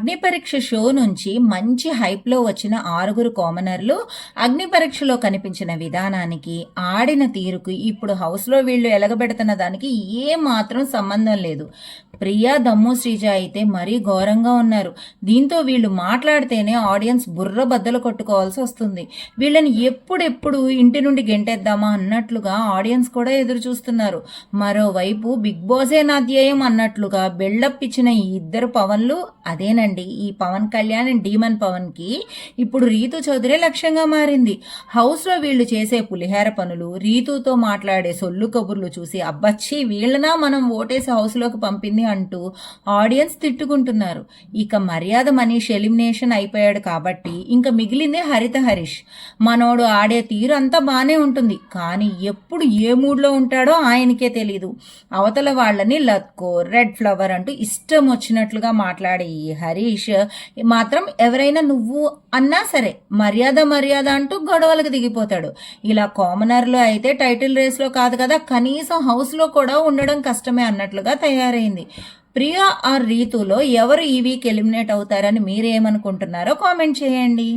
అగ్ని పరీక్ష షో నుంచి మంచి హైప్లో వచ్చిన ఆరుగురు కామనర్లు అగ్ని పరీక్షలో కనిపించిన విధానానికి ఆడిన తీరుకు ఇప్పుడు హౌస్లో వీళ్ళు ఎలగబెడుతున్న దానికి ఏ మాత్రం సంబంధం లేదు. ప్రియా దమ్ము శ్రీజ అయితే మరీ ఘోరంగా ఉన్నారు. దీంతో వీళ్ళు మాట్లాడితేనే ఆడియన్స్ బుర్ర బద్దలు కొట్టుకోవాల్సి వస్తుంది. వీళ్ళని ఎప్పుడెప్పుడు ఇంటి నుండి గెంటేద్దామా అన్నట్లుగా ఆడియన్స్ కూడా ఎదురు చూస్తున్నారు. మరోవైపు బిగ్ బాసే నా ధ్యేయం అన్నట్లుగా బిల్డప్ ఇచ్చిన ఈ ఇద్దరు పవన్లు అదేనండి. ఈ పవన్ కళ్యాణ్ అండ్ డీమన్ పవన్కి ఇప్పుడు రీతు చౌదరి లక్ష్యంగా మారింది. హౌస్లో వీళ్ళు చేసే పులిహార పనులు రీతుతో మాట్లాడే సొల్లు కబుర్లు చూసి అబ్బచ్చి వీళ్ళనా మనం ఓటేసి హౌస్లోకి పంపింది అంటూ ఆడియన్స్ తిట్టుకుంటున్నారు. ఇక మర్యాద మనీష్ ఎలిమినేషన్ అయిపోయాడు కాబట్టి ఇంకా మిగిలిందే హరిత హరీష్. మనోడు ఆడే తీరు అంతా బాగానే ఉంటుంది కానీ ఎప్పుడు ఏ మూడ్లో ఉంటాడో ఆయనకే తెలీదు. అవతల వాళ్ళని లత్కో రెడ్ ఫ్లవర్ అంటూ ఇష్టం వచ్చినట్లుగా మాట్లాడే ఈ హరీష్ మాత్రం ఎవరైనా నువ్వు అన్నా సరే మర్యాద మర్యాద అంటూ గొడవలకు దిగిపోతాడు. ఇలా కామనర్లో అయితే టైటిల్ రేస్లో కాదు కదా కనీసం హౌస్లో కూడా ఉండడం కష్టమే అన్నట్లుగా తయారైంది. ప్రియా ఆర్ రీతులో ఎవరు ఈ వీక్ ఎలిమినేట్ అవుతారని మీరేమనుకుంటున్నారో కామెంట్ చేయండి.